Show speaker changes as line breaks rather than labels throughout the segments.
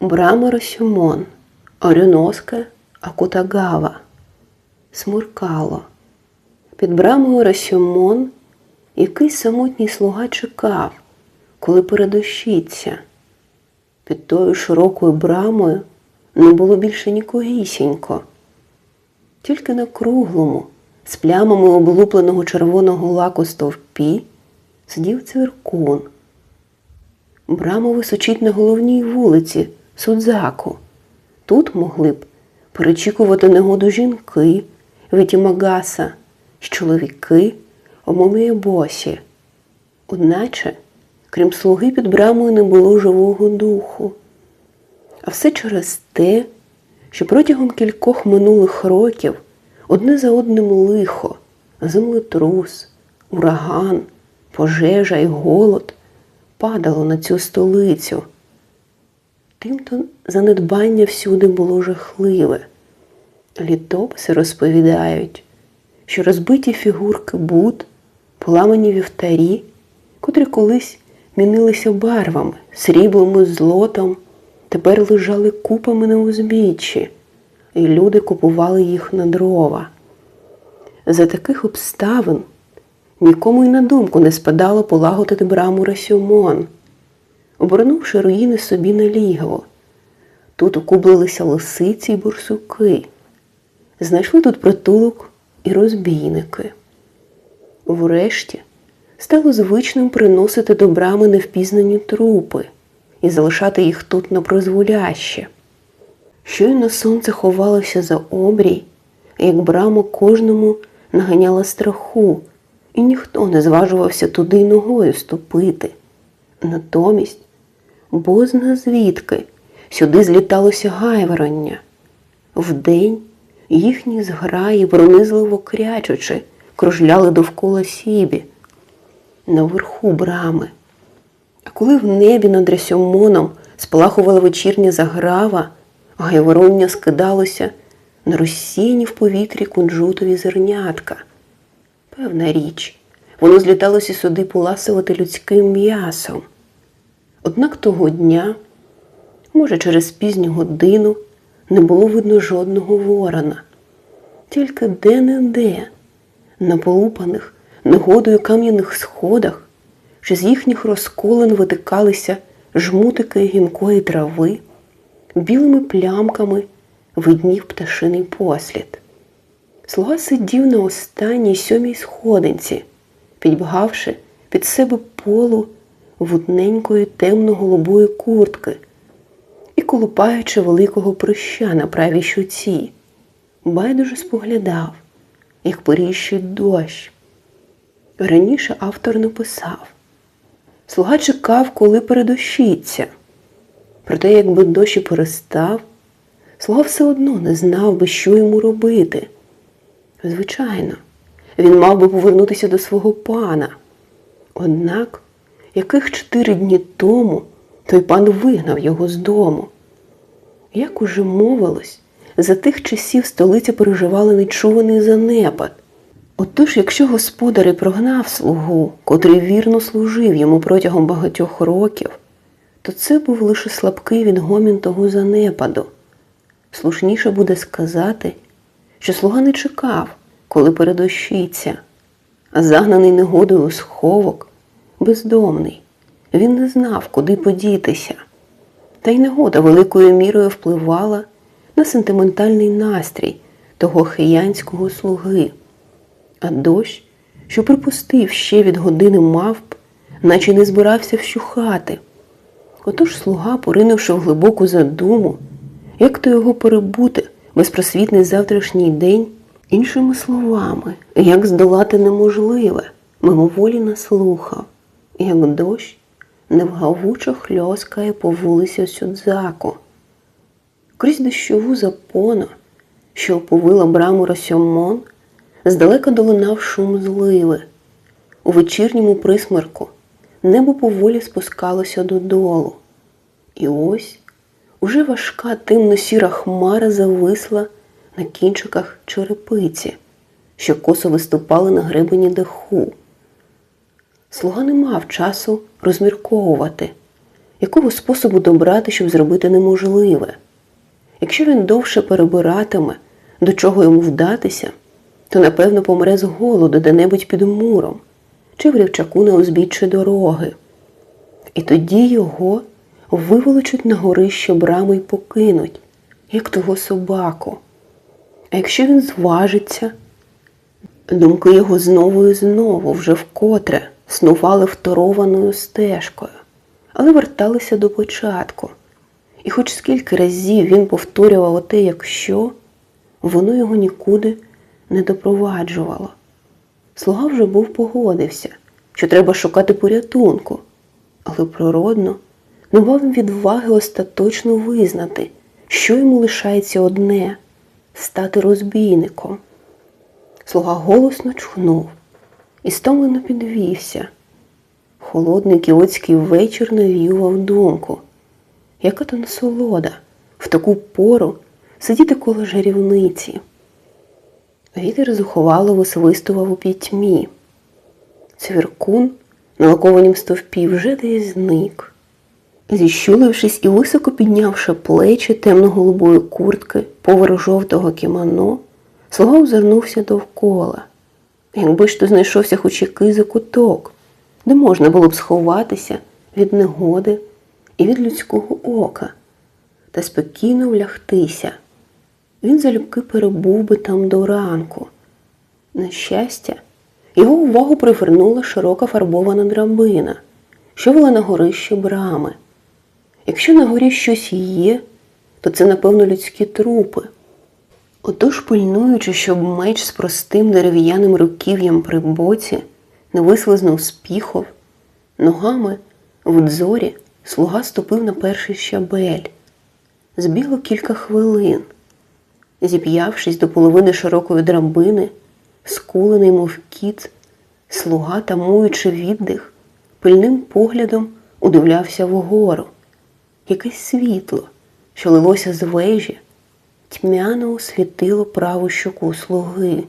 Брама Росюмон, Орюноске, Акутагава. Смуркало. Під брамою Росюмон якийсь самотній слуга чекав, коли передощиться. Під тою широкою брамою не було більше нікогісінько. Тільки на круглому, з плямами облупленого червоного лаку стовпі, сидів цвіркун. Брама височить на головній вулиці Судзаку. Тут могли б перечікувати негоду жінки, витімагаса, й чоловіки, омоміє босі. Одначе, крім слуги під брамою не було живого духу. А все через те, що протягом кількох минулих років одне за одним лихо, землетрус, ураган, пожежа і голод падало на цю столицю. Тимто занедбання всюди було жахливе. Літописи розповідають, що розбиті фігурки Буд, поламані вівтарі, котрі колись мінилися барвами, сріблом і злотом, тепер лежали купами на узбіччі, і люди купували їх на дрова. За таких обставин нікому й на думку не спадало полагодити браму Расюмон, обернувши руїни собі на лігво. Тут укублилися лисиці й бурсуки. Знайшли тут притулок і розбійники. Врешті стало звичним приносити до брами невпізнані трупи і залишати їх тут на прозволяще. Щойно сонце ховалося за обрій, як брама кожному наганяла страху, і ніхто не зважувався туди ногою ступити. Натомість, бозна звідки сюди зліталося гайвороння. Вдень їхні зграї, пронизливо крячучи, кружляли довкола сібі, наверху брами. А коли в небі над Ресьомоном спалахувала вечірня заграва, гайвороння скидалося на розсіяні в повітрі кунжутові зернятка. Певна річ, воно зліталося сюди поласувати людським м'ясом. Однак того дня, може, через пізню годину, не було видно жодного ворона, тільки де-не-де, на полупаних негодою кам'яних сходах, що з їхніх розколин витикалися жмутики гінкої трави, білими плямками виднів пташиний послід. Слуга сидів на останній сьомій сходинці, підбгавши під себе полу вудненької темно-голубої куртки і колупаючи великого прища на правій щуці, байдуже споглядав, як поріщить дощ. Раніше автор написав Слуга чекав, коли передощиться. Проте, якби дощ і перестав, слуга все одно не знав би, що йому робити. Звичайно, він мав би повернутися до свого пана. Однак, яких чотири дні тому той пан вигнав його з дому. Як уже мовилось, за тих часів столиця переживала нечуваний занепад. Отож, якщо господар і прогнав слугу, котрий вірно служив йому протягом багатьох років, то це був лише слабкий відгомін того занепаду. Слушніше буде сказати, що слуга не чекав, коли передощиться, а загнаний негодою у сховок, бездомний. Він не знав, куди подітися. Та й негода великою мірою впливала на сентиментальний настрій того хиянського слуги. А дощ, що припустив ще від години мавп, наче не збирався вщухати. Отож слуга, поринувши в глибоку задуму, як то його перебути безпросвітний завтрашній день, іншими словами, як здолати неможливе, мимоволі наслухав, як дощ невгавучо хльоскає по вулиці Сюдзаку. Крізь дощову запону, що оповила браму Росьомон, здалека долинав шум зливи. У вечірньому присмерку небо поволі спускалося додолу. І ось уже важка темно-сіра хмара зависла на кінчиках черепиці, що косо виступали на гребені даху. Слуга не мав часу розмірковувати, якого способу добрати, щоб зробити неможливе. Якщо він довше перебиратиме, до чого йому вдатися, то напевно помре з голоду де-небудь під муром чи в рівчаку на узбіччі дороги. І тоді його виволочуть на горище брами й покинуть, як того собаку. А якщо він зважиться, думки його знову і знову вже вкотре снували второваною стежкою, але верталися до початку. І хоч скільки разів він повторював оте, якщо, воно його нікуди не допроваджувало. Слуга вже був погодився, що треба шукати порятунку, але природно не мав відваги остаточно визнати, що йому лишається одне стати розбійником. Слуга голосно чхнув і стомлено підвівся. Холодний кіотський вечір навіював думку. Яка то насолода в таку пору сидіти коло жарівниці. Вітер зухвало висвистував у пітьмі. Цвіркун на лакованім стовпі вже десь зник. Зіщулившись і високо піднявши плечі темно-голубої куртки поверх жовтого кімоно, слуга озирнувся довкола. Якби ж то знайшовся хоч який закуток, де можна було б сховатися від негоди і від людського ока та спокійно влягтися. Він залюбки перебув би там до ранку. На щастя, його увагу привернула широка фарбована драбина, що вела на горище брами. Якщо на горі щось є, то це, напевно, людські трупи. Отож, пильнуючи, щоб меч з простим дерев'яним руків'ям при боці не вислизнув з піхов, ногами в дзорі слуга ступив на перший щабель. Збігло кілька хвилин. Зіп'явшись до половини широкої драбини, скулений, мов кіт, слуга, тамуючи віддих, пильним поглядом удивлявся вгору. Якесь світло, що лилося з вежі, тьмяно освітило праву щоку слуги,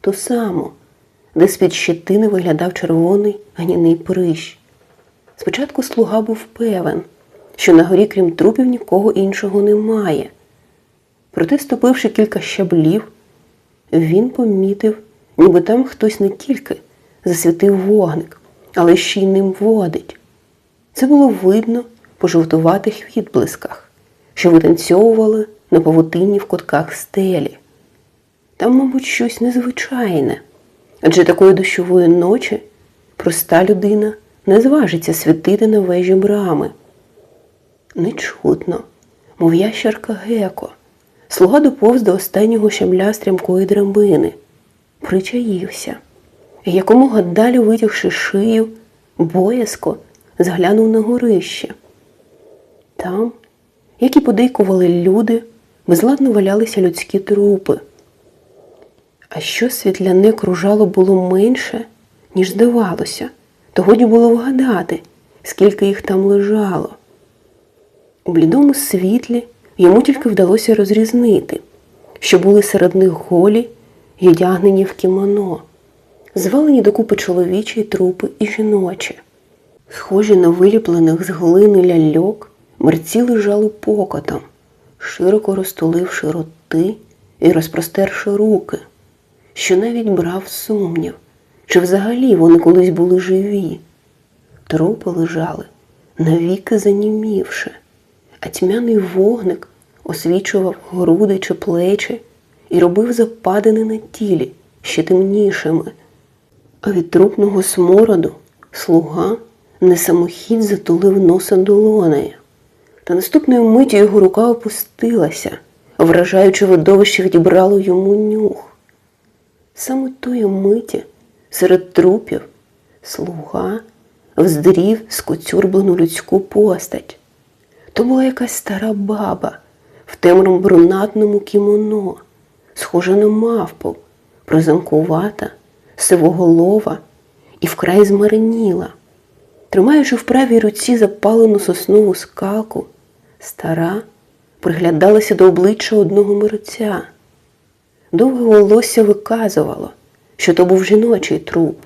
ту саму, де з-під щетини виглядав червоний гніний прищ. Спочатку слуга був певен, що на горі, крім трупів, нікого іншого немає. Проте, ступивши кілька щаблів, він помітив, ніби там хтось не тільки засвітив вогник, але ще й ним водить. Це було видно по жовтуватих відблисках, що витанцьовували на павутинні в кутках стелі. Там, мабуть, щось незвичайне, адже такої дощової ночі проста людина не зважиться світити на вежі брами. Нечутно, мов ящерка геко. Слуга доповз до останнього щабля стрімкої драбини, причаївся, і якомога далі витягши шию, боязко зглянув на горище. Там, як і подейкували люди, безладно валялися людські трупи. А що світляне кружало було менше, ніж здавалося, то годі було вгадати, скільки їх там лежало. У блідому світлі йому тільки вдалося розрізнити, що були серед них голі й одягнені в кімоно, звалені докупи чоловічі трупи і жіночі. Схожі на виліплених з глини ляльок, мерці лежали покотом, широко розтуливши роти і розпростерши руки, що навіть брав сумнів, чи взагалі вони колись були живі. Трупи лежали, навіки занімівши, а тьмяний вогник освічував груди чи плечі і робив западини на тілі ще темнішими. А від трупного смороду слуга не самохід затулив носа долонею. Та наступної миті його рука опустилася, вражаючи видовище відібрало йому нюх. Саме тої миті серед трупів слуга вздрів скоцюрблену людську постать. То була якась стара баба в темному брунатному кімоно, схожа на мавпу, прозамкувата, сивоголова і вкрай змареніла. Тримаючи в правій руці запалену соснову скалку, стара приглядалася до обличчя одного мерця. Довге волосся виказувало, що то був жіночий труп.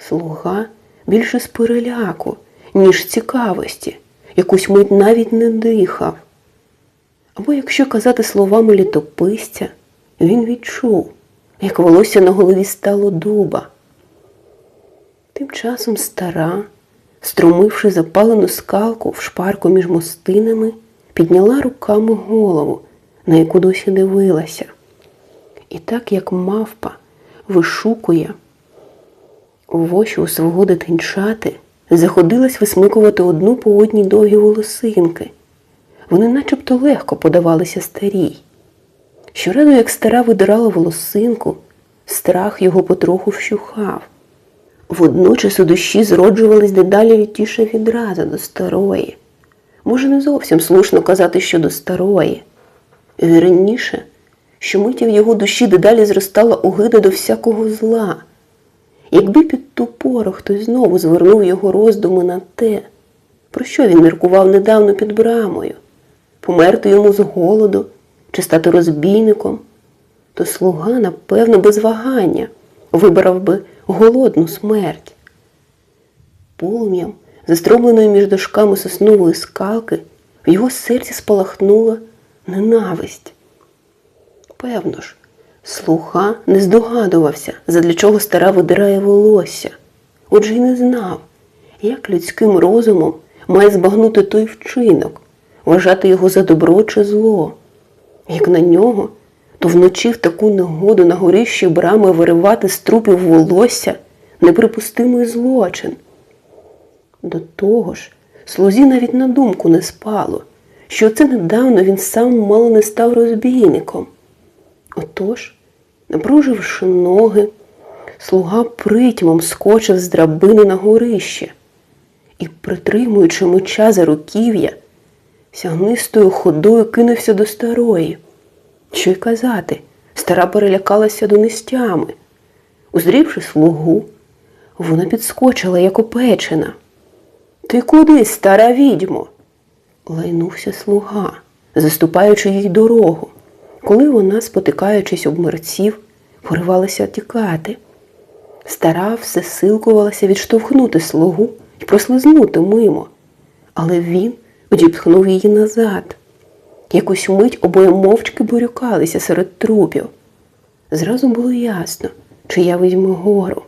Слуга більше з переляку, ніж цікавості, якусь мить навіть не дихав. Або, якщо казати словами літописця, він відчув, як волосся на голові стало дуба. Тим часом стара, струмивши запалену скалку в шпарку між мостинами, підняла руками голову, на яку досі дивилася. І так як мавпа вишукує воші у свого дитинчати, заходилась висмикувати одну по одній довгі волосинки. Вони начебто легко подавалися старій. Щоразу, як стара видирала волосинку, страх його потроху вщухав. Водночас у душі зроджувались дедалі лютіша відраза до старої. Може, не зовсім слушно казати, що до старої. Вірніше, що миті в його душі дедалі зростала огида до всякого зла. Якби під ту пору хтось знову звернув його роздуми на те, про що він міркував недавно під брамою, померти йому з голоду чи стати розбійником, то слуга, напевно, без вагання вибрав би голодну смерть. Полум'ям, застромленою між дошками соснової скалки, в його серці спалахнула ненависть. Певно ж, слуга не здогадувався, задля чого стара видирає волосся, отже й не знав, як людським розумом має збагнути той вчинок, вважати його за добро чи зло. Як на нього, то вночі в таку негоду на горищі брами виривати з трупів волосся неприпустимий злочин. До того ж, слузі навіть на думку не спало, що це недавно він сам мало не став розбійником. Отож, напруживши ноги, слуга притьмом скочив з драбини на горище і, притримуючи меча за руків'я, сягнистою ходою кинувся до старої. Що й казати, стара перелякалася донестями. Узрівши слугу, вона підскочила, як опечена. Ти куди, стара відьмо? лайнувся слуга, заступаючи їй дорогу, коли вона, спотикаючись об мерців, поривалася тікати. Стара все силкувалася відштовхнути слугу і прослизнути мимо, але він одіпхнув її назад. Якусь мить обоє мовчки бурюкалися серед трупів. Зразу було ясно, чия візьме гору.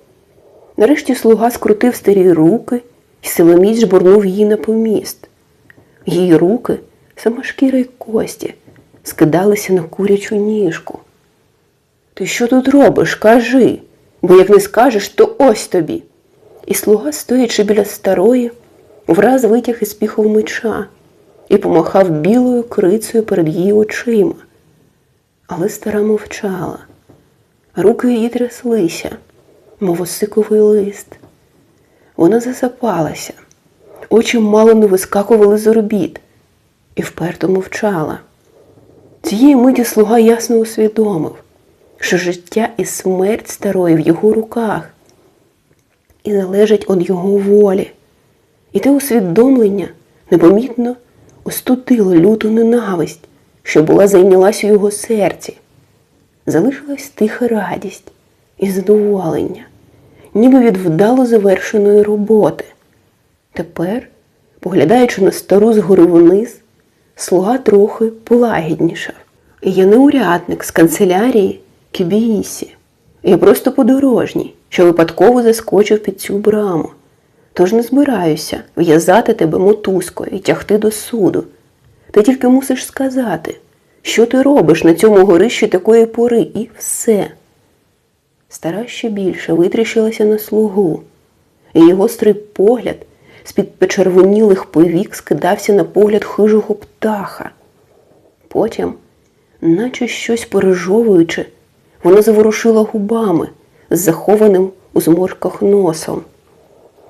Нарешті слуга скрутив старі руки і силоміць жбурнув її на поміст. Її руки, сама шкіра й кості, скидалися на курячу ніжку. Ти що тут робиш? Кажи, бо як не скажеш, то ось тобі. І слуга, стоячи біля старої, враз витяг із піхов меча і помахав білою крицею перед її очима. Але стара мовчала. Руки її тряслися, мов осиковий лист. Вона засапалася, очі мало не вискакували з орбіт і вперто мовчала. Цієї миті слуга ясно усвідомив, що життя і смерть старої в його руках і залежить від його волі. І те усвідомлення непомітно остудило люту ненависть, що була зайнялась у його серці. Залишилась тиха радість і задоволення, ніби від вдало завершеної роботи. Тепер, поглядаючи на стару згори вниз, слуга трохи полагіднішав. Я не урядник з канцелярії Кібіїсі. Я просто подорожній, що випадково заскочив під цю браму. Тож не збираюся в'язати тебе мотузкою і тягти до суду. Ти тільки мусиш сказати, що ти робиш на цьому горищі такої пори, і все. Стара ще більше витріщилася на слугу, і його гострий погляд з-під почервонілих повік скидався на погляд хижого птаха. Потім, наче щось пережовуючи, вона заворушила губами з захованим у зморках носом.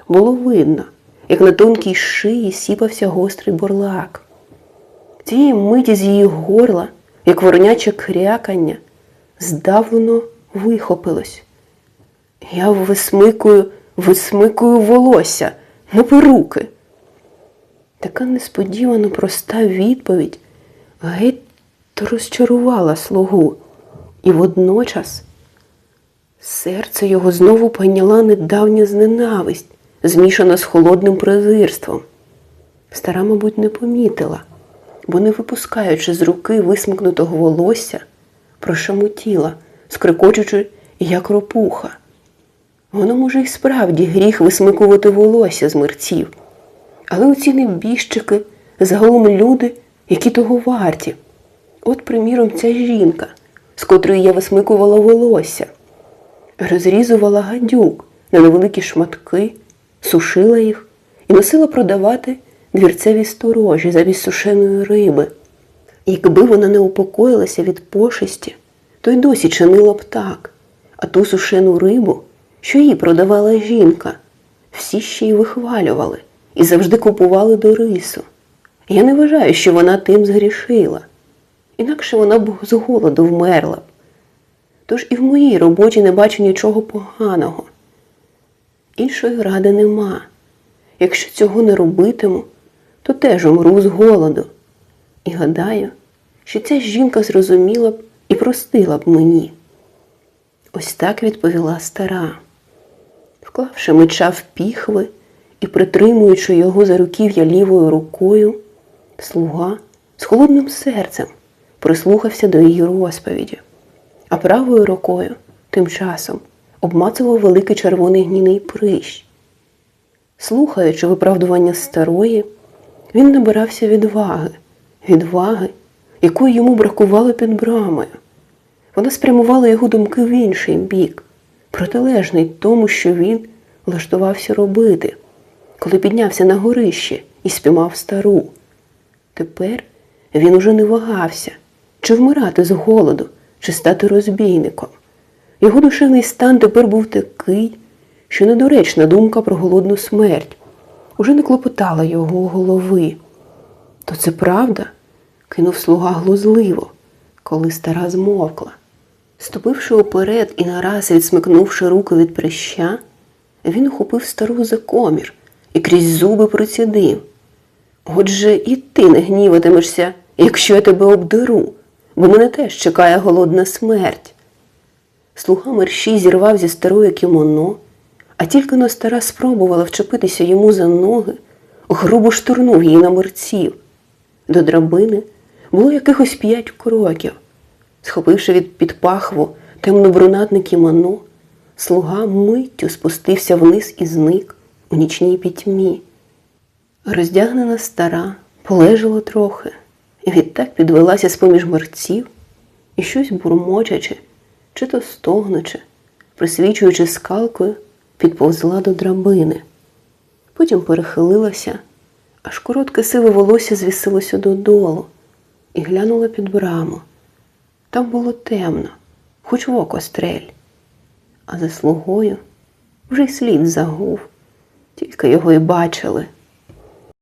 Було видно, як на тонкій шиї сіпався гострий борлак. Цієї миті з її горла, як вороняче крякання, здавлено вихопилось. Я висмикую, висмикую волосся на перуки. Така несподівано проста відповідь геть розчарувала слугу, і водночас серце його знову пайняла недавня зненависть, змішана з холодним презирством. Стара, мабуть, не помітила, бо, не випускаючи з руки висмикнутого волосся, прошамотіла, скрикочучи, як ропуха. Воно, може, і справді гріх висмикувати волосся з мерців. Але оці небіжчики, загалом люди, які того варті. От, приміром, ця жінка, з котрої я висмикувала волосся, розрізувала гадюк на невеликі шматки, сушила їх і носила продавати двірцеві сторожі замість сушеної риби. Якби вона не упокоїлася від пошесті, то й досі чинила б так, а ту сушену рибу, що їй продавала жінка, всі ще й вихвалювали і завжди купували до рису. Я не вважаю, що вона тим згрішила, інакше вона б з голоду вмерла б. Тож і в моїй роботі не бачу нічого поганого. Іншої ради нема. Якщо цього не робитиму, то теж умру з голоду. І гадаю, що ця жінка зрозуміла б і простила б мені. Ось так відповіла стара. Вклавши меча в піхви і притримуючи його за руків'я лівою рукою, слуга з холодним серцем прислухався до її розповіді, а правою рукою тим часом обмацував великий червоний гніний прищ. Слухаючи виправдування старої, він набирався відваги, відваги, якої йому бракувало під брамою. Вона спрямувала його думки в інший бік, протилежний тому, що він влаштувався робити, коли піднявся на горище і спіймав стару. Тепер він уже не вагався, чи вмирати з голоду, чи стати розбійником. Його душевний стан тепер був такий, що недоречна думка про голодну смерть уже не клопотала його голови. То це правда? кинув слуга глузливо, коли стара змовкла. Ступивши уперед і нараз відсмикнувши руки від прища, він ухопив стару за комір і крізь зуби процідив. Отже, і ти не гніватимешся, якщо я тебе обдеру, бо мене теж чекає голодна смерть. Слуга мерщій зірвав зі старої кімоно, а тільки но стара спробувала вчепитися йому за ноги, грубо штурнув її на мерців. До драбини було якихось п'ять кроків. Схопивши від під пахву темно-брунатне кімоно, слуга миттю спустився вниз і зник у нічній пітьмі. Роздягнена стара полежала трохи, і відтак підвелася з поміж мерців і щось бурмочачи, чи то стогнучи, присвічуючи скалкою, підповзла до драбини. Потім перехилилася, аж коротке сиве волосся звісилося додолу, і глянула під браму. Там було темно, хоч в око стрель, а за слугою вже й слід загув, тільки його й бачили.